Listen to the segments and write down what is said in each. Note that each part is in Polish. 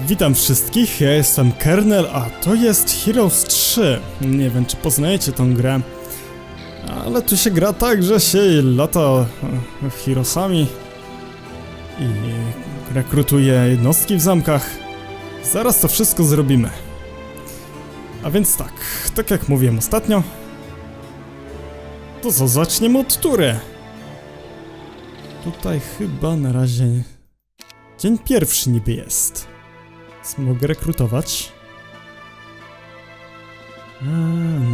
Witam wszystkich, ja jestem Kernel, a to jest Heroes 3. Nie wiem, czy poznajecie tą grę, ale tu się gra tak, że się lata e, Heroesami i rekrutuje jednostki w zamkach. Zaraz to wszystko zrobimy. A więc tak, tak jak mówiłem ostatnio, to co, zaczniemy od tury. Tutaj chyba na razie dzień pierwszy niby jest. Mogę rekrutować.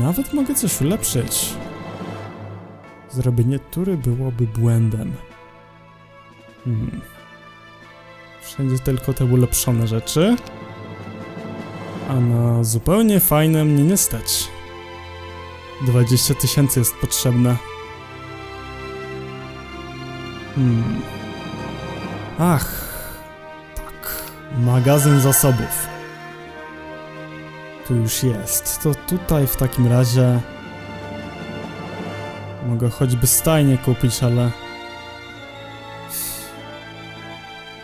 Nawet mogę coś ulepszyć. Zrobienie tury byłoby błędem. Hmm. Wszędzie tylko te ulepszone rzeczy. A na zupełnie fajne mnie nie stać. 20 tysięcy jest potrzebne. Hmm. Ach. Magazyn zasobów. Tu już jest. To tutaj w takim razie. Mogę choćby stajnie kupić, ale.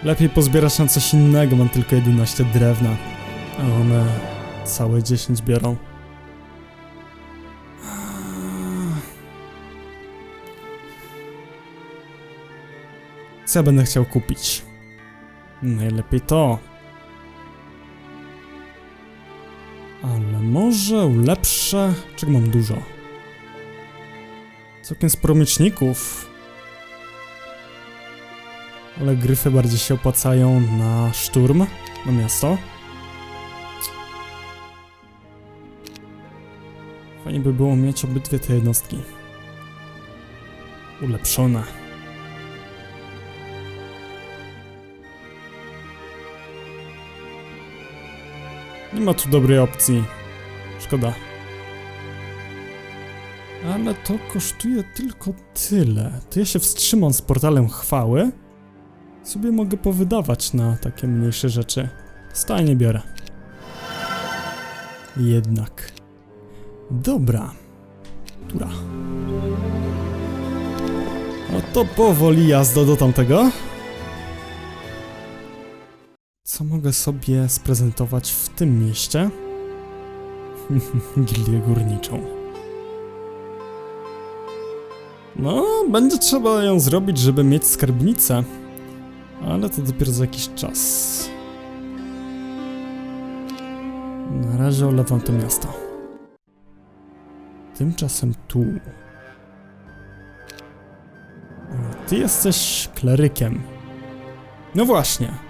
Lepiej pozbierać na coś innego. Mam tylko 11 drewna. A one całe 10 biorą. Co ja będę chciał kupić? Najlepiej to. Ale może ulepszę... Czego mam dużo? Całkiem sporo mieczników. Ale gryfy bardziej się opłacają na szturm, na miasto. Fajnie by było mieć obydwie te jednostki. Ulepszone. Nie ma tu dobrej opcji. Szkoda. Ale to kosztuje tylko tyle. To ja się wstrzymam z portalem chwały. Sobie mogę powydawać na takie mniejsze rzeczy. Stajnie biorę. Jednak. Dobra. Tura. No to powoli jazda do tamtego. Co mogę sobie sprezentować w tym mieście? Gildię górniczą. No, będzie trzeba ją zrobić, żeby mieć skarbnicę. Ale to dopiero za jakiś czas. Na razie olewam to miasto. Tymczasem tu. Ty jesteś klerykiem. No właśnie.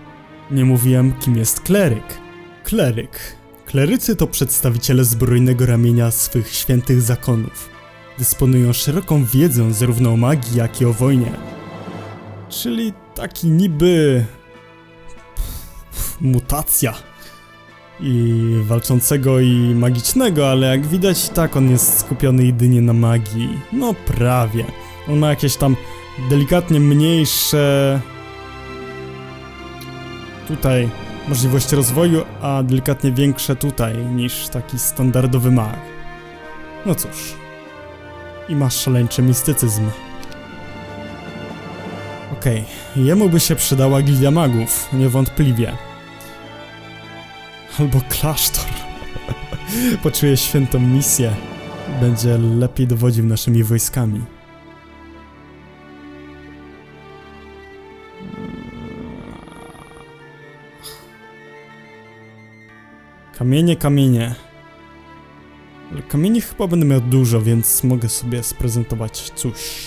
Nie mówiłem, kim jest kleryk. Kleryk. Klerycy to przedstawiciele zbrojnego ramienia swych świętych zakonów. Dysponują szeroką wiedzą zarówno o magii, jak i o wojnie. Czyli taki niby... mutacja. I walczącego i magicznego, ale jak widać tak on jest skupiony jedynie na magii. No prawie. On ma jakieś tam delikatnie mniejsze tutaj możliwości rozwoju, a delikatnie większe tutaj niż taki standardowy mag. No cóż. I masz szaleńczy mistycyzm. Okej, jemu by się przydała gildia magów, niewątpliwie. Albo klasztor. Poczuje świętą misję. Będzie lepiej dowodził naszymi wojskami. Kamienie, kamienie. Ale kamieni chyba będę miał dużo, więc mogę sobie sprezentować coś.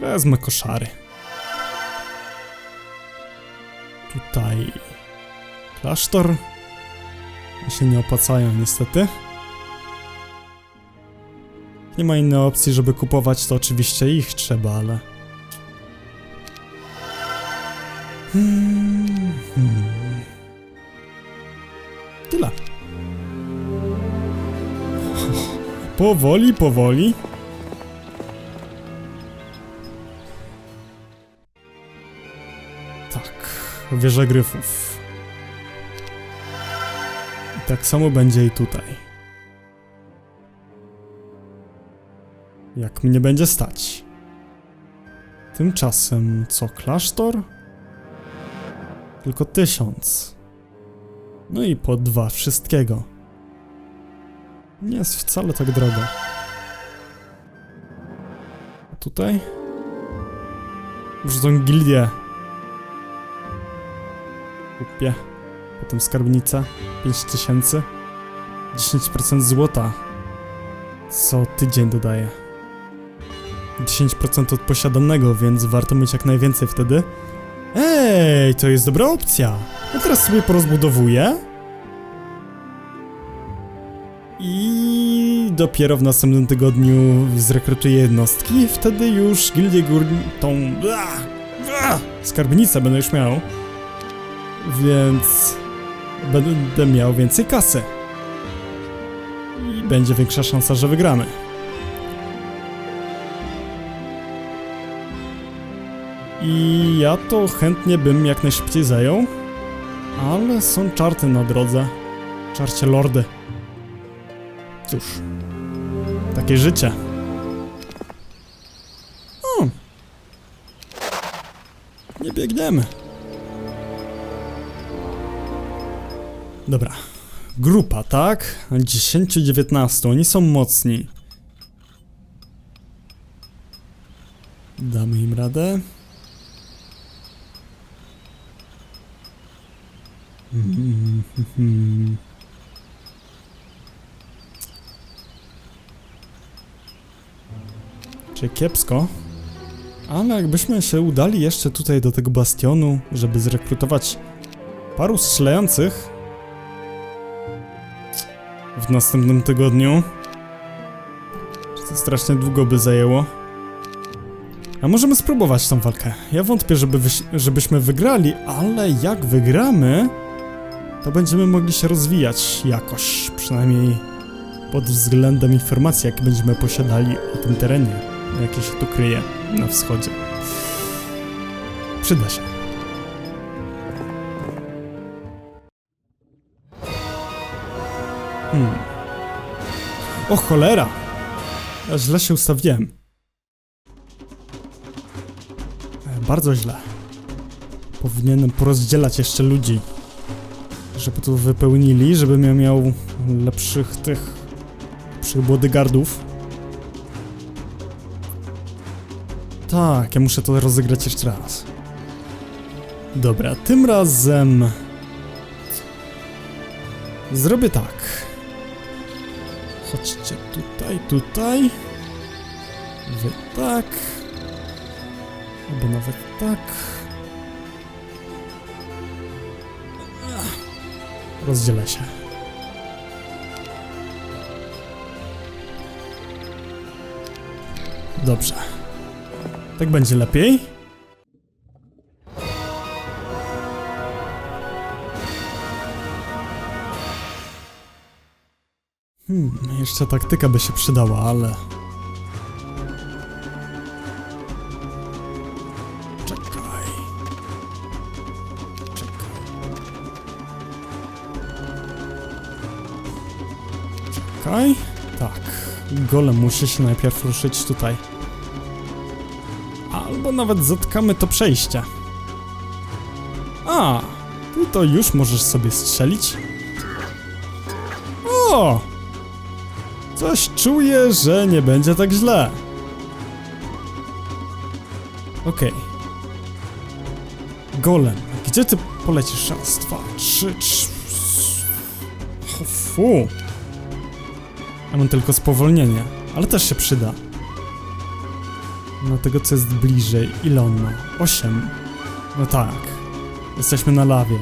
Wezmę koszary. Tutaj klasztor. Mi się nie opłacają niestety. Nie ma innej opcji, żeby kupować, to oczywiście ich trzeba, ale... Hmm, hmm. Tyle. Powoli, powoli. Tak, wieża gryfów. I tak samo będzie i tutaj. Jak mnie będzie stać. Tymczasem co klasztor? Tylko tysiąc. No i po dwa wszystkiego. Nie jest wcale tak drogo. A tutaj? Tą gildię. Kupię. Potem skarbnica. 5000. 10% złota. Co tydzień dodaję. 10% od posiadanego, więc warto mieć jak najwięcej wtedy. Ej, to jest dobra opcja. Ja teraz sobie porozbudowuję. I dopiero w następnym tygodniu zrekrutuję jednostki. Wtedy już gildię górniczą, tą skarbnicę będę już miał. Więc będę miał więcej kasy. I będzie większa szansa, że wygramy. I ja to chętnie bym jak najszybciej zajął, ale są czarty na drodze. Czarcie lordy. Cóż, takie życie. O! Nie biegniemy. Dobra. Grupa, tak? 10-19, oni są mocni. Damy im radę. Czy kiepsko? Ale jakbyśmy się udali jeszcze tutaj do tego bastionu, żeby zrekrutować paru strzelających w następnym tygodniu, to strasznie długo by zajęło. A możemy spróbować tą walkę. Ja wątpię, żeby żebyśmy wygrali, ale jak wygramy, to będziemy mogli się rozwijać jakoś, przynajmniej pod względem informacji, jakie będziemy posiadali o tym terenie, jakie się tu kryje na wschodzie. Przyda się. Hmm. O cholera! Ja źle się ustawiłem. E, Bardzo źle. Powinienem porozdzielać jeszcze ludzi żeby to wypełnili, żebym ja miał lepszych tych lepszych bodyguardów. Tak, ja muszę to rozegrać jeszcze raz. Dobra, tym razem zrobię tak. Chodźcie tutaj, tutaj. Wy tak. Albo nawet tak. Rozdzielę się. Dobrze. Tak będzie lepiej. Hmm, jeszcze taktyka by się przydała, ale... Czekaj. Tak. Golem musi się najpierw ruszyć tutaj. Albo nawet zatkamy to przejście. A, ty to już możesz sobie strzelić. O! Coś czuję, że nie będzie tak źle. Okej. Golem, gdzie ty polecisz? Raz, dwa, trzy, trzy. Fu. Mam tylko spowolnienie, ale też się przyda. Do tego, co jest bliżej. Ile on ma? Osiem. No tak. Jesteśmy na lawie.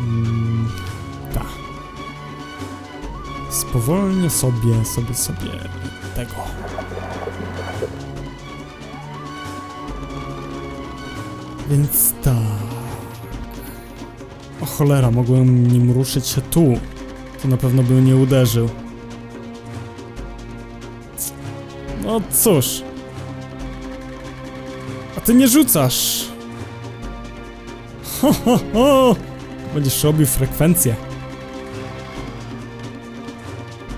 Mm, tak. Spowolnię sobie, sobie, sobie tego. Więc tak. O cholera, mogłem nim ruszyć się tu. To na pewno by nie uderzył. No cóż. A ty nie rzucasz. Ho, ho, ho. Będziesz robił frekwencję.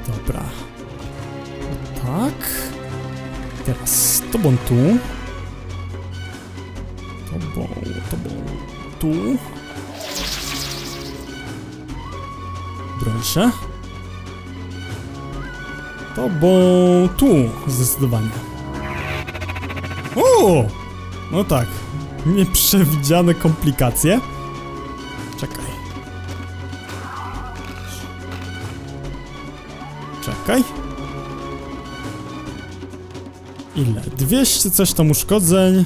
Dobra. Tak. Teraz z tobą tu. Tobą, tobą. tu. To bo tu, zdecydowanie. O! No tak. Nieprzewidziane komplikacje. Czekaj. Czekaj. Ile? 200 coś tam uszkodzeń.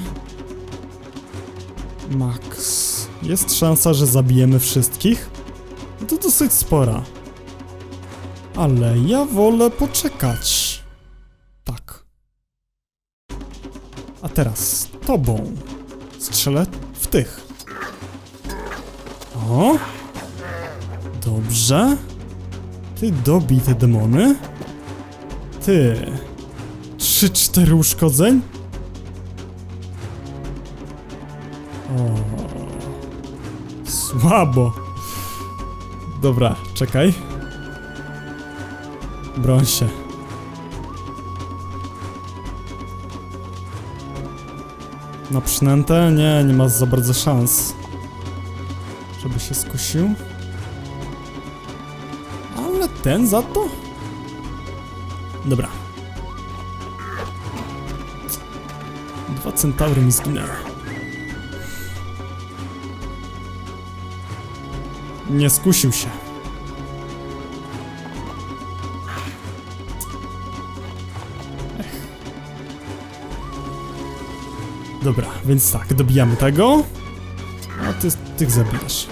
Max. Jest szansa, że zabijemy wszystkich? To dosyć spora. Ale ja wolę poczekać. Tak. A teraz tobą. Strzelę w tych. O! Dobrze. Ty dobij te demony. Ty. Trzy, cztery uszkodzeń? O. Słabo. Dobra, czekaj. Broń się. Na przynętę? Nie, nie ma za bardzo szans. Żeby się skusił. Ale ten za to? Dobra. Dwa centaury mi zginęły. Nie skusił się. Dobra, więc tak, dobijamy tego. A ty tych zabijasz.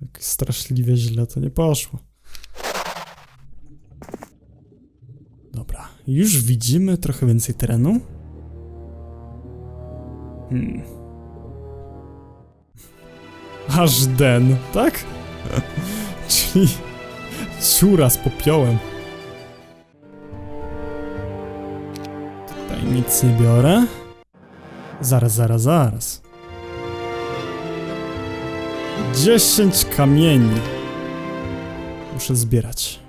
Tak straszliwie źle to nie poszło. Dobra, już widzimy trochę więcej terenu. Hmm. Aż den, tak? Czyli dziura z popiołem. Tutaj nic nie biorę. Zaraz, zaraz, zaraz. 10 kamieni. Muszę zbierać.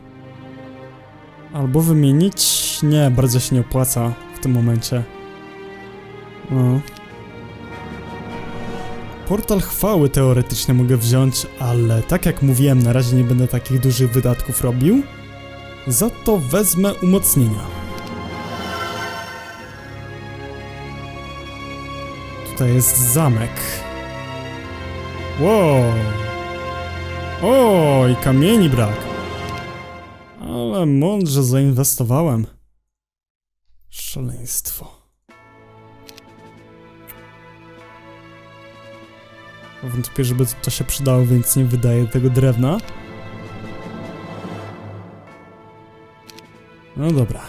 Albo wymienić. Nie, bardzo się nie opłaca w tym momencie. No. Portal chwały teoretycznie mogę wziąć, ale tak jak mówiłem, na razie nie będę takich dużych wydatków robił. Za to wezmę umocnienia. Tutaj jest zamek. Wow. O, i kamieni brak. Ale mądrze zainwestowałem. Szaleństwo. Wątpię, żeby to się przydało, więc nie wydaję tego drewna. No dobra.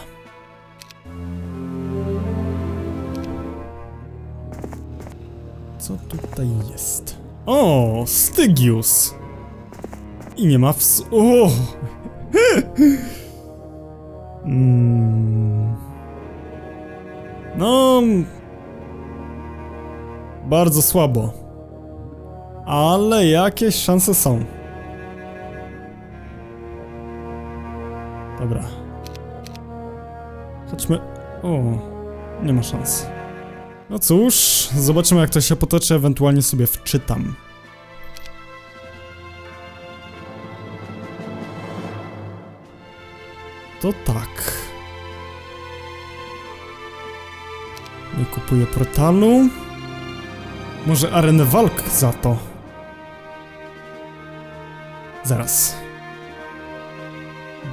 Co tutaj jest? O, Stygius! I nie ma ws... O! mm. No... Bardzo słabo. Ale jakieś szanse są. Dobra. Chodźmy... O, nie ma szans. No cóż, zobaczymy jak to się potoczy, ewentualnie sobie wczytam. To tak. Nie kupuję portalu. Może arenę walk za to. Zaraz.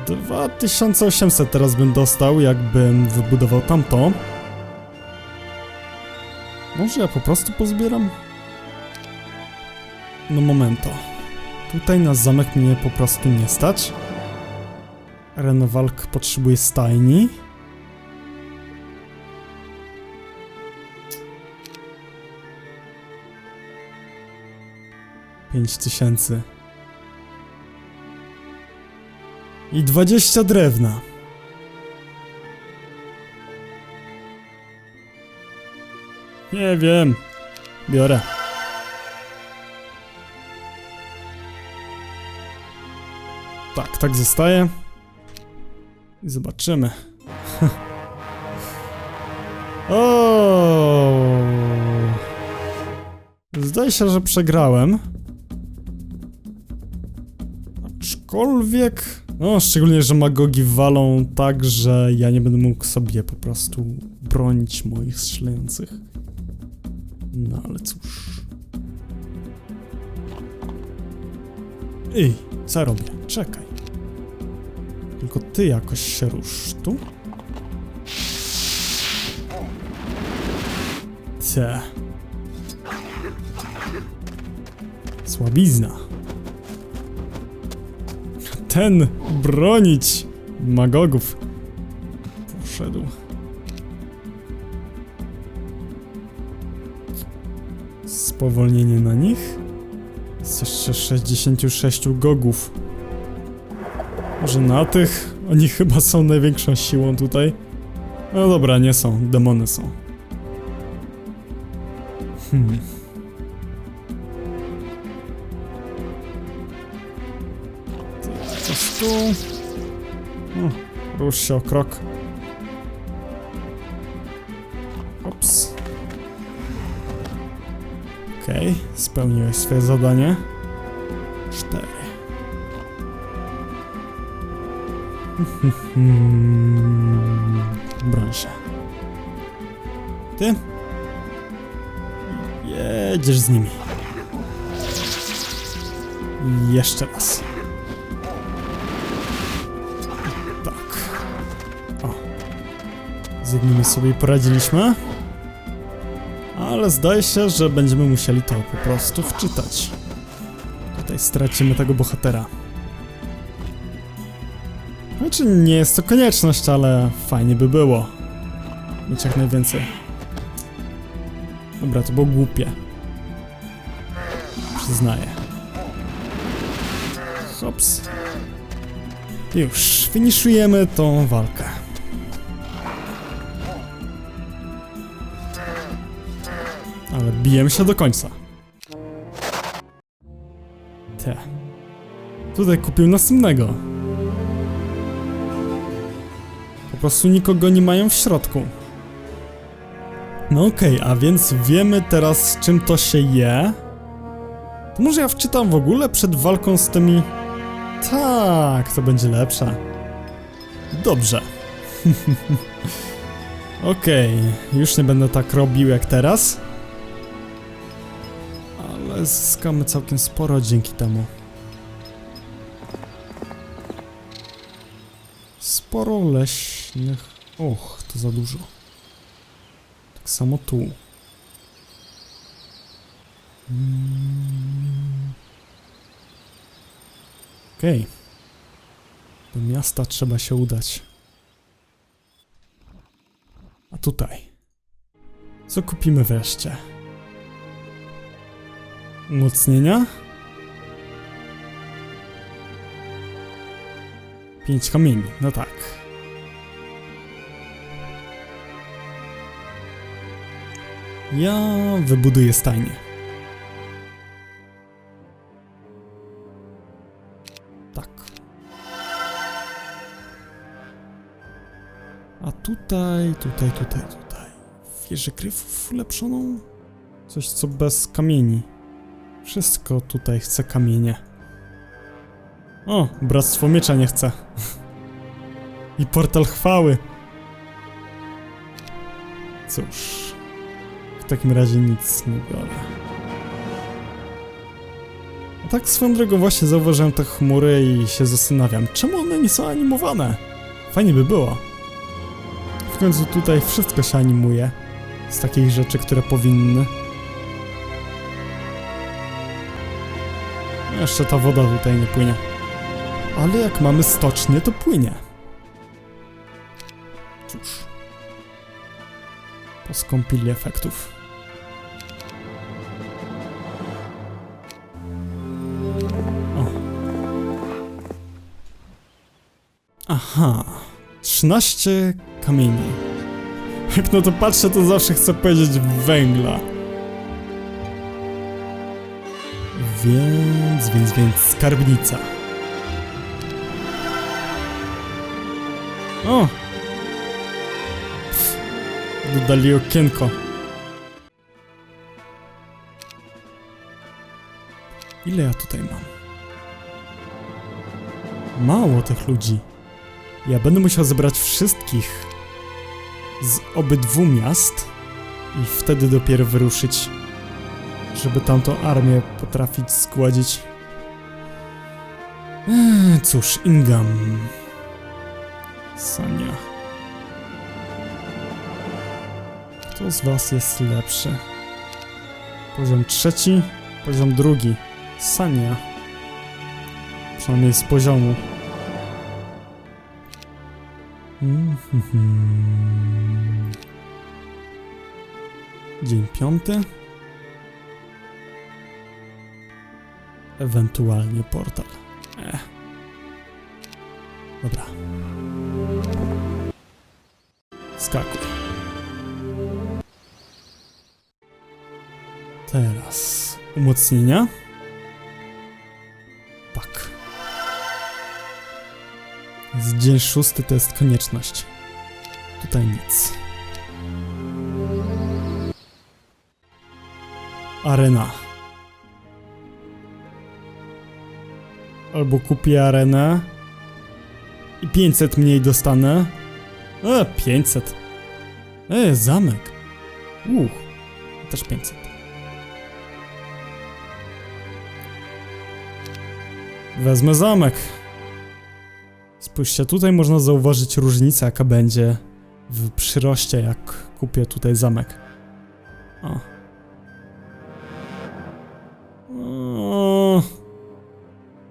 2800 teraz bym dostał, jakbym wybudował tamto. Może ja po prostu pozbieram? No momento. Tutaj na zamek mnie po prostu nie stać. Arena walk potrzebuje stajni. Pięć tysięcy. I dwadzieścia drewna. Nie wiem. Biorę. Tak, tak zostaje. I zobaczymy. o. Zdaje się, że przegrałem. Aczkolwiek... No, szczególnie, że magogi walą tak, że ja nie będę mógł sobie po prostu bronić moich strzelających. No, ale cóż... Ej, co robię? Czekaj. Tylko ty jakoś się rusz tu. Te. Słabizna. Ten bronić magogów. Poszedł. Spowolnienie na nich. Jest jeszcze 66 gogów. Może na tych? Oni chyba są największą siłą tutaj. No dobra, nie są. Demony są. Hmm. Tu. O, rusz się o krok. Ops. Okej, spełniłeś swoje zadanie. Cztery. Hmm, się. Ty? Jedziesz z nimi. Jeszcze raz. Z jednymi sobie poradziliśmy. Ale zdaje się, że będziemy musieli to po prostu wczytać. Tutaj stracimy tego bohatera. Znaczy, nie jest to konieczność, ale fajnie by było. Mieć jak najwięcej. Dobra, to było głupie. Przyznaję. Hops. Już, finiszujemy tą walkę. Bijemy się do końca. Te. Tutaj kupił następnego. Po prostu nikogo nie mają w środku. No okej, a więc wiemy teraz czym to się je. To może ja wczytam w ogóle przed walką z tymi... Tak, to będzie lepsze. Dobrze. Okej, już nie będę tak robił jak teraz. Zyskamy całkiem sporo dzięki temu. Sporo leśnych... Och, to za dużo. Tak samo tu. Mm. Okej. Do miasta trzeba się udać. A tutaj. Co kupimy wreszcie? Umocnienia? Pięć kamieni, no tak. Ja wybuduję stajnię. Tak. A tutaj, tutaj, tutaj, tutaj. Wieżę gryfów ulepszoną? Coś co bez kamieni. Wszystko tutaj chce kamienie. O, Bractwo Miecza nie chce. I Portal Chwały. Cóż, w takim razie nic nie biorę. A tak swoją drogą właśnie zauważyłem te chmury i się zastanawiam, czemu one nie są animowane? Fajnie by było. W końcu tutaj wszystko się animuje. Z takich rzeczy, które powinny. Jeszcze ta woda tutaj nie płynie. Ale jak mamy stocznię, to płynie. Cóż. Poskąpili efektów. O. Aha. 13 kamieni. Jak no to patrzę, to zawsze chcę powiedzieć węgla. Więc, więc, więc skarbnica. Dodali okienko. Ile ja tutaj mam? Mało tych ludzi. Ja będę musiał zebrać wszystkich z obydwu miast i wtedy dopiero wyruszyć, żeby tamtą armię potrafić zgładzić. Eee, cóż, Ingam. Sania. Kto z was jest lepszy? Poziom trzeci, poziom drugi. Sania. Przynajmniej z poziomu. Mhm. Dzień piąty. Ewentualnie portal. Eh. Dobra. Skakuj. Teraz umocnienia. Tak. Z dzień szósty to jest konieczność. Tutaj nic. Arena. Albo kupię arenę i 500 mniej dostanę. E, 500. E, zamek. Uch, też 500. Wezmę zamek. Spójrzcie, tutaj można zauważyć różnicę, jaka będzie w przyroście, jak kupię tutaj zamek. O.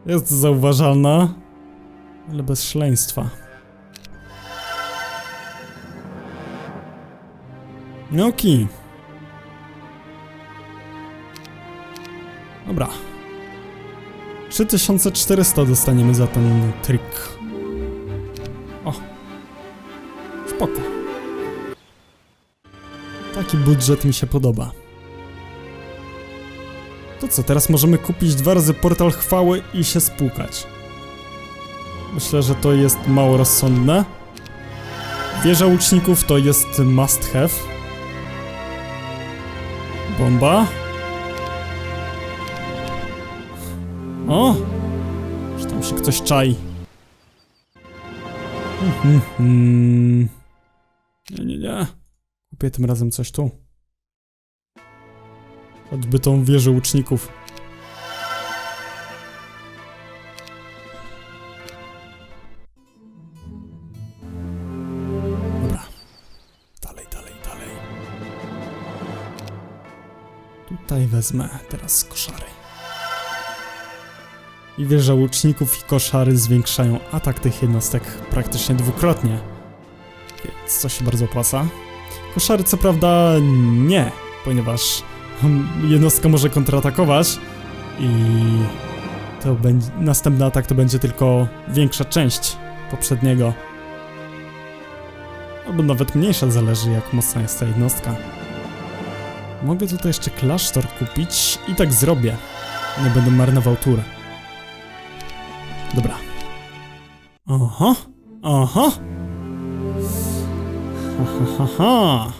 Jest zauważalna, ale bez szaleństwa. No okej. Dobra. 3400 dostaniemy za ten trik. O. Spoko. Taki budżet mi się podoba. To co, teraz możemy kupić dwa razy portal chwały i się spłukać. Myślę, że to jest mało rozsądne. Wieża łuczników to jest must have. Bomba. O! Czy tam się ktoś czai? Mhm, mhm. Nie, nie, nie. Kupię tym razem coś tu. Choćby tą wieżę łuczników. Dobra. Dalej, dalej, dalej. Tutaj wezmę teraz koszary. I wieża łuczników i koszary zwiększają atak tych jednostek praktycznie dwukrotnie. Więc to się bardzo opłaca. Koszary co prawda nie, ponieważ jednostka może kontratakować i to będzie, następny atak to będzie tylko większa część poprzedniego. Albo nawet mniejsza, zależy jak mocna jest ta jednostka. Mogę tutaj jeszcze klasztor kupić i tak zrobię. Nie będę marnował tur. Dobra. Oho, oho. Ha, ha, ha, ha.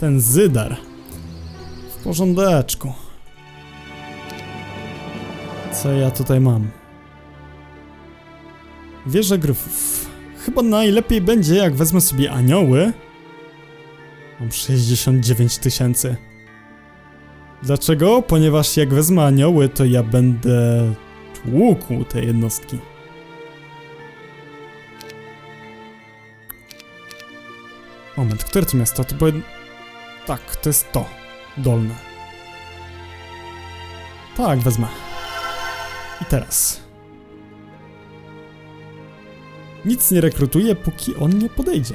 Ten Zydar. Porządeczku. Co ja tutaj mam? Wieża gryfów. Chyba najlepiej będzie, jak wezmę sobie anioły. Mam 69 tysięcy. Dlaczego? Ponieważ jak wezmę anioły, to ja będę tłukł te jednostki. Moment, które to miasto? To było... Tak, to jest to. Dolne. Tak, wezmę. I teraz. Nic nie rekrutuję, póki on nie podejdzie.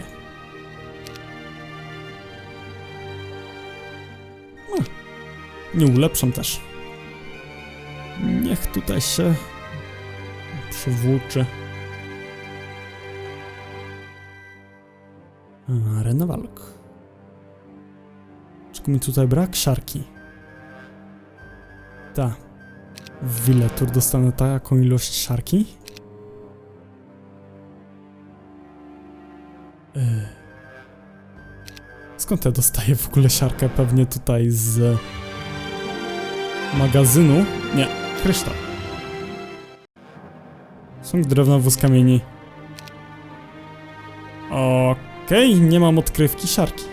No. Nie ulepszam też. Niech tutaj się przywłóczy. Arena walk. Mi tutaj brak? Siarki. Ta. W Wiletur dostanę taką ilość siarki? Yy. Skąd ja dostaję w ogóle siarkę? Pewnie tutaj z magazynu? Nie, kryształ. Są drewna wóz kamieni. Okej, nie mam odkrywki siarki.